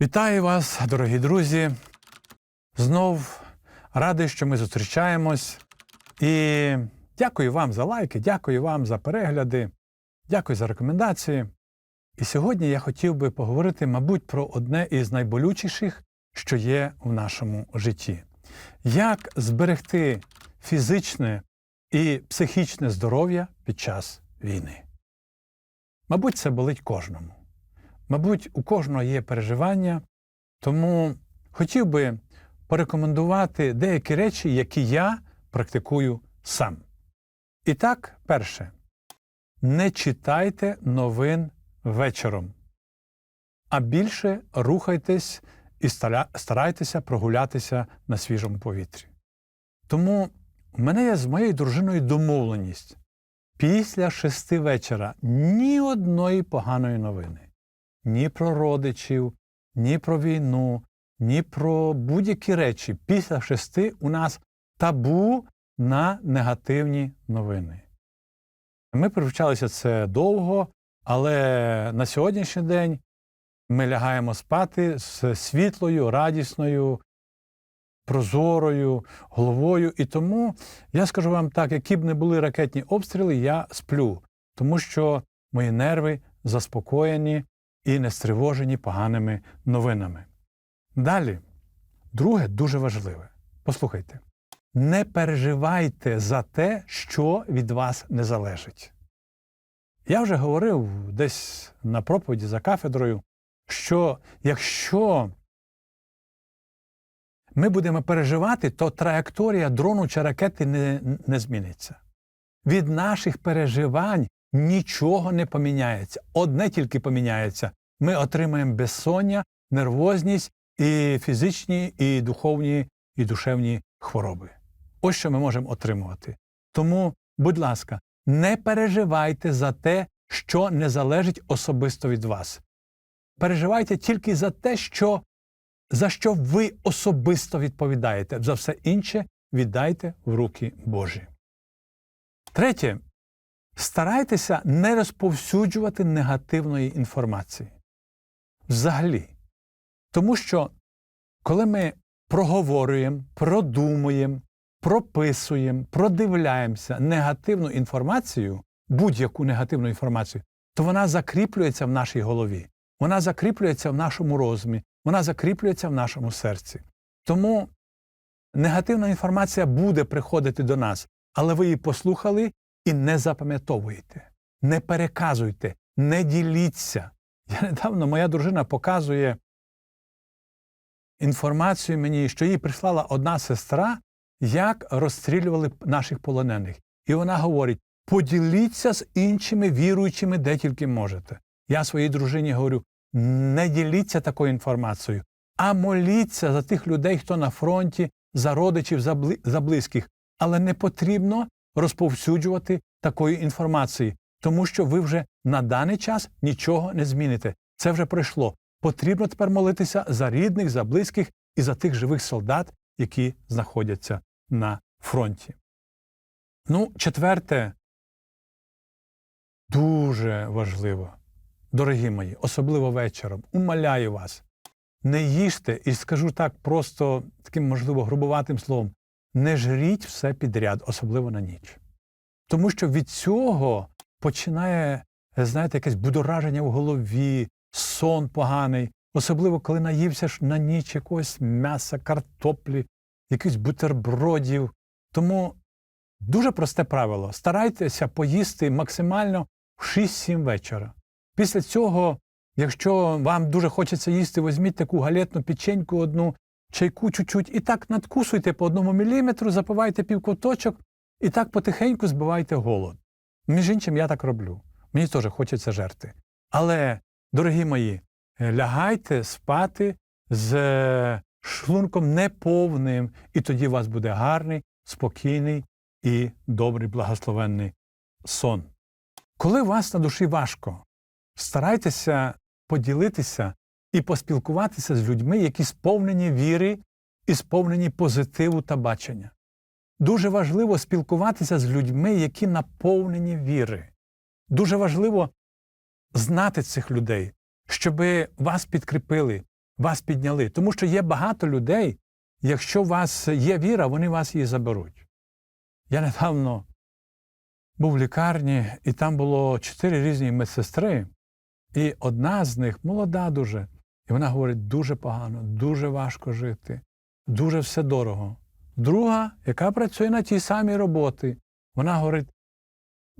Вітаю вас, дорогі друзі. Знов радий, що ми зустрічаємось. І дякую вам за лайки, дякую вам за перегляди, дякую за рекомендації. І сьогодні я хотів би поговорити, мабуть, про одне із найболючіших, що є в нашому житті. Як зберегти фізичне і психічне здоров'я під час війни? Мабуть, це болить кожному. Мабуть, у кожного є переживання, тому хотів би порекомендувати деякі речі, які я практикую сам. І так, перше, не читайте новин вечором, а більше рухайтесь і старайтеся прогулятися на свіжому повітрі. Тому в мене є з моєю дружиною домовленість після шести вечора ні одної поганої новини ні про родичів, ні про війну, ні про будь-які речі. Після шести у нас табу на негативні новини. Ми привчалися це довго, але на сьогоднішній день ми лягаємо спати з світлою, радісною, прозорою головою. І тому я скажу вам так, які б не були ракетні обстріли, я сплю, тому що мої нерви заспокоєні і не стривожені поганими новинами. Далі, друге дуже важливе. Послухайте, не переживайте за те, що від вас не залежить. Я вже говорив десь на проповіді за кафедрою, що якщо ми будемо переживати, то траєкторія дрону чи ракети не, не зміниться. Від наших переживань нічого не поміняється. Одне тільки поміняється. Ми отримаємо безсоння, нервозність і фізичні, і духовні, і душевні хвороби. Ось що ми можемо отримувати. Тому, будь ласка, не переживайте за те, що не залежить особисто від вас. Переживайте тільки за те, що, за що ви особисто відповідаєте. За все інше віддайте в руки Божі. Третє. Старайтеся не розповсюджувати негативної інформації. Взагалі. Тому що, коли ми проговорюємо, продумуємо, прописуємо, продивляємося негативну інформацію, будь-яку негативну інформацію, то вона закріплюється в нашій голові, вона закріплюється в нашому розумі, вона закріплюється в нашому серці. Тому негативна інформація буде приходити до нас, але ви її послухали і не запам'ятовуєте, не переказуйте, не діліться. Я недавно моя дружина показує інформацію мені, що їй прислала одна сестра, як розстрілювали наших полонених. І вона говорить: поділіться з іншими віруючими, де тільки можете. Я своїй дружині говорю: не діліться такою інформацією, а моліться за тих людей, хто на фронті, за родичів, за близьких. Але не потрібно розповсюджувати такої інформації, тому що ви вже на даний час нічого не зміните. Це вже пройшло. Потрібно тепер молитися за рідних, за близьких і за тих живих солдат, які знаходяться на фронті. Ну, четверте, дуже важливо, дорогі мої, особливо вечором, умоляю вас, не їжте, і скажу так просто таким, можливо, грубуватим словом, не жріть все підряд, особливо на ніч. Тому що від цього починає, знаєте, якесь будораження в голові, сон поганий, особливо коли наївся ж на ніч якогось м'яса, картоплі, якихось бутербродів. Тому дуже просте правило: старайтеся поїсти максимально в 6-7 вечора. Після цього, якщо вам дуже хочеться їсти, візьміть таку галетну печеньку одну, чайку чуть-чуть, і так надкусуйте по одному міліметру, запивайте півкоточок, і так потихеньку збивайте голод. Між іншим, я так роблю. Мені теж хочеться жерти. Але, дорогі мої, е, лягайте спати з е, шлунком неповним, і тоді у вас буде гарний, спокійний і добрий, благословенний сон. Коли у вас на душі важко, старайтеся поділитися і поспілкуватися з людьми, які сповнені віри і сповнені позитиву та бачення. Дуже важливо спілкуватися з людьми, які наповнені віри. Дуже важливо знати цих людей, щоб вас підкріпили, вас підняли. Тому що є багато людей, якщо у вас є віра, вони вас її заберуть. Я недавно був в лікарні, і там було чотири різні медсестри, і одна з них молода дуже, і вона говорить: дуже погано, дуже важко жити, дуже все дорого. Друга, яка працює на тій самій роботі, вона говорить: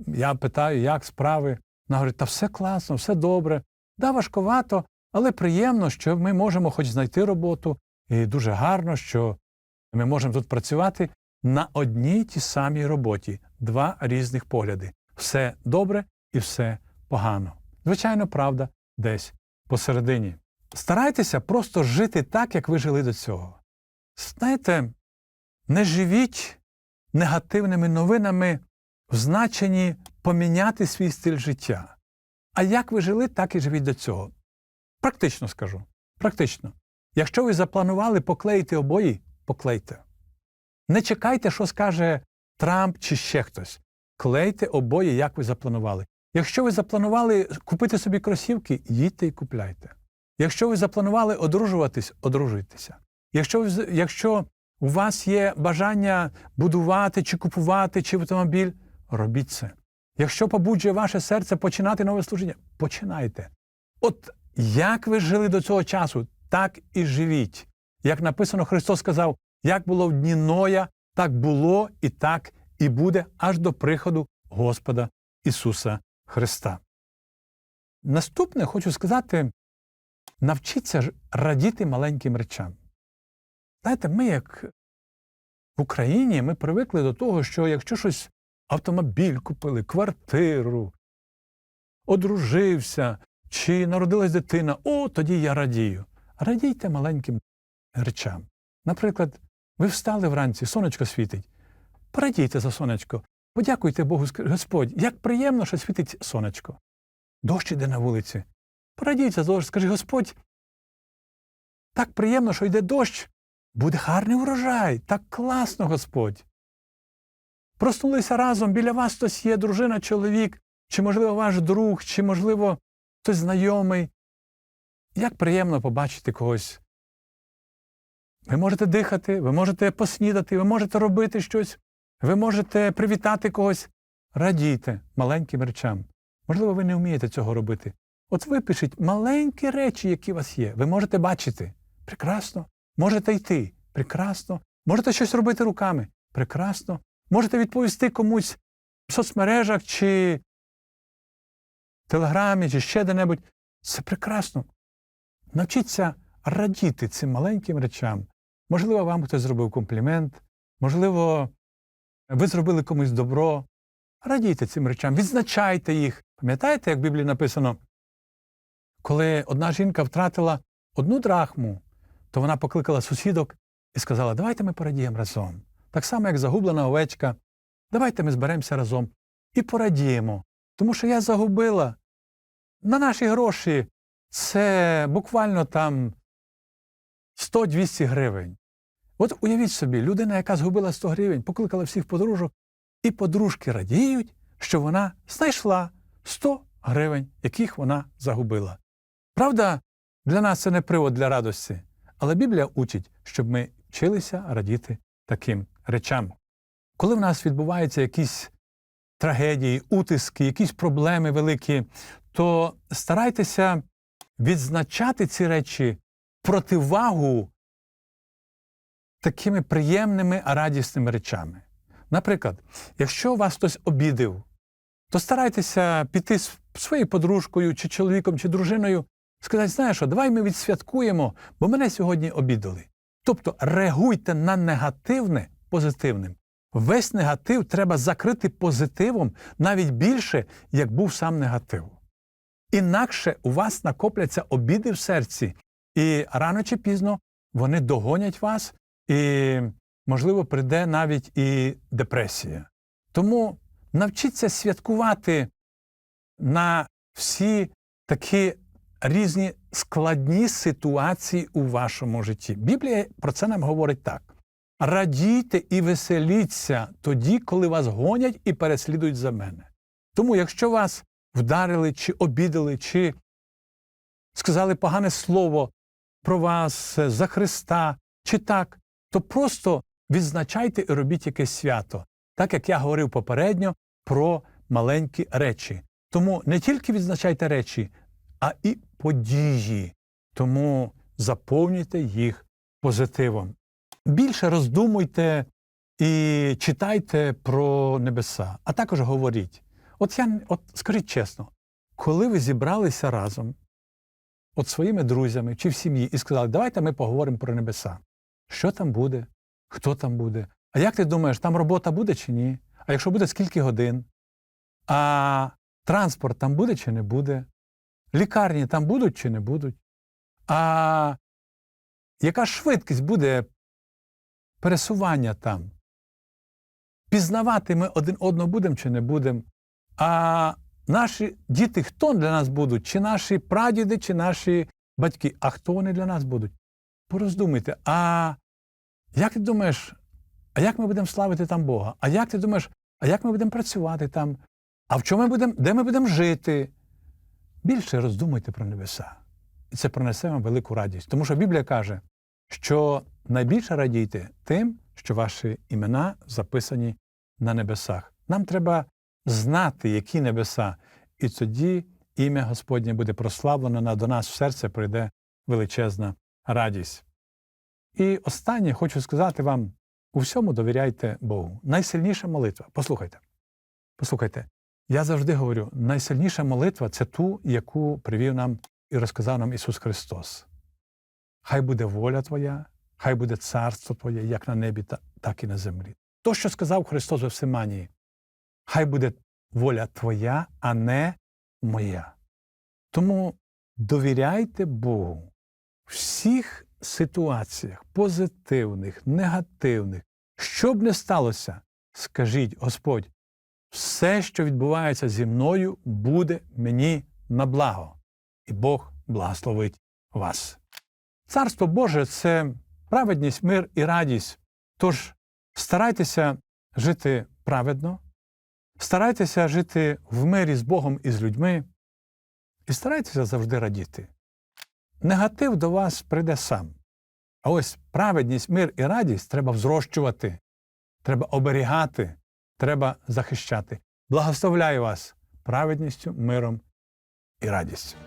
я питаю, як справи? Вона говорить, та все класно, все добре, да, важковато, але приємно, що ми можемо хоч знайти роботу, і дуже гарно, що ми можемо тут працювати на одній тій самій роботі. Два різних погляди. Все добре і все погано. Звичайно, правда, десь посередині. Старайтеся просто жити так, як ви жили до цього. Знаєте, не живіть негативними новинами в значенні поміняти свій стиль життя. А як ви жили, так і живіть до цього. Практично скажу. Практично. Якщо ви запланували поклеїти обої, поклейте. Не чекайте, що скаже Трамп чи ще хтось. Клейте обої, як ви запланували. Якщо ви запланували купити собі кросівки, їдьте і купляйте. Якщо ви запланували одружуватись, одружуйтеся. Якщо, якщо у вас є бажання будувати чи купувати чи автомобіль, робіть це. Якщо побуджує ваше серце починати нове служіння, починайте. От як ви жили до цього часу, так і живіть. Як написано, Христос сказав, як було в дні Ноя, так було і так і буде аж до приходу Господа Ісуса Христа. Наступне хочу сказати: навчіться радіти маленьким речам. Знаєте, ми, як в Україні, ми привикли до того, що якщо щось автомобіль купили, квартиру, одружився чи народилась дитина, о, тоді я радію. Радійте маленьким речам. Наприклад, ви встали вранці, сонечко світить. Порадійте за сонечко. Подякуйте Богу, Господь, як приємно, що світить сонечко. Дощ іде на вулиці. Порадійте за дощ, скажи, Господь, так приємно, що йде дощ. Буде гарний урожай, так класно, Господь. Проснулися разом, біля вас хтось є, дружина, чоловік, чи, можливо, ваш друг, чи, можливо, хтось знайомий. Як приємно побачити когось. Ви можете дихати, ви можете поснідати, ви можете робити щось, ви можете привітати когось. Радійте маленьким речам. Можливо, ви не вмієте цього робити. От випишіть маленькі речі, які у вас є. Ви можете бачити. Прекрасно. Можете йти. Прекрасно. Можете щось робити руками. Прекрасно. Можете відповісти комусь в соцмережах чи в телеграмі, чи ще де-небудь. Це прекрасно. Навчіться радіти цим маленьким речам. Можливо, вам хтось зробив комплімент, можливо, ви зробили комусь добро. Радійте цим речам, відзначайте їх. Пам'ятаєте, як в Біблії написано, коли одна жінка втратила одну драхму, то вона покликала сусідок і сказала, давайте ми порадіємо разом. Так само, як загублена овечка, давайте ми зберемося разом і порадіємо. Тому що я загубила на наші гроші це буквально там 100-200 гривень. От уявіть собі, людина, яка згубила 100 гривень, покликала всіх подружок, і подружки радіють, що вона знайшла 100 гривень, яких вона загубила. Правда, для нас це не привод для радості, але Біблія учить, щоб ми вчилися радіти таким речам. Коли в нас відбуваються якісь трагедії, утиски, якісь проблеми великі, то старайтеся відзначати ці речі противагу такими приємними, радісними речами. Наприклад, якщо вас хтось обідив, то старайтеся піти з своєю подружкою, чи чоловіком, чи дружиною, сказати, знаєш що, давай ми відсвяткуємо, бо мене сьогодні обідали. Тобто реагуйте на негативне позитивним. Весь негатив треба закрити позитивом навіть більше, як був сам негатив. Інакше у вас накопляться обіди в серці, і рано чи пізно вони догонять вас, і, можливо, прийде навіть і депресія. Тому навчіться святкувати на всі такі різні складні ситуації у вашому житті. Біблія про це нам говорить так. Радійте і веселіться тоді, коли вас гонять і переслідують за мене. Тому, якщо вас вдарили, чи обідали, чи сказали погане слово, про вас, е, за Христа, чи так, то просто відзначайте і робіть якесь свято, так як я говорив попередньо про маленькі речі. Тому не тільки відзначайте речі, а і події. Тому заповнюйте їх позитивом. Більше роздумуйте і читайте про небеса, а також говоріть. От я от скажіть чесно, коли ви зібралися разом, от своїми друзями чи в сім'ї, і сказали, давайте ми поговоримо про небеса. Що там буде? Хто там буде? А як ти думаєш, там робота буде чи ні? А якщо буде, скільки годин? А транспорт там буде чи не буде? Лікарні там будуть чи не будуть? А яка швидкість буде пересування там? Пізнавати ми один одного будемо чи не будемо? А наші діти хто для нас будуть? Чи наші прадіди, чи наші батьки? А хто вони для нас будуть? Пороздумайте, а як ти думаєш, а як ми будемо славити там Бога? А як ти думаєш, а як ми будемо працювати там? А в чому ми будемо, де ми будемо жити? Більше роздумуйте про небеса. І це принесе вам велику радість. Тому що Біблія каже, що найбільше радійте тим, що ваші імена записані на небесах. Нам треба знати, які небеса, і тоді ім'я Господнє буде прославлено, на до нас в серце прийде величезна радість. І останнє хочу сказати вам: у всьому довіряйте Богу. Найсильніша молитва. Послухайте. Послухайте, я завжди говорю: найсильніша молитва це ту, яку привів нам і розказав нам Ісус Христос. Хай буде воля Твоя, хай буде царство Твоє, як на небі, так і на землі. То, що сказав Христос у Всеманії, хай буде воля Твоя, а не моя. Тому довіряйте Богу в всіх ситуаціях, позитивних, негативних, що б не сталося, скажіть, Господь, все, що відбувається зі мною, буде мені на благо, і Бог благословить вас. Царство Боже це праведність, мир і радість. Тож старайтеся жити праведно, старайтеся жити в мирі з Богом і з людьми, і старайтеся завжди радіти. Негатив до вас прийде сам. А ось праведність, мир і радість треба взрощувати, треба оберігати, треба захищати. Благословляю вас праведністю, миром і радістю.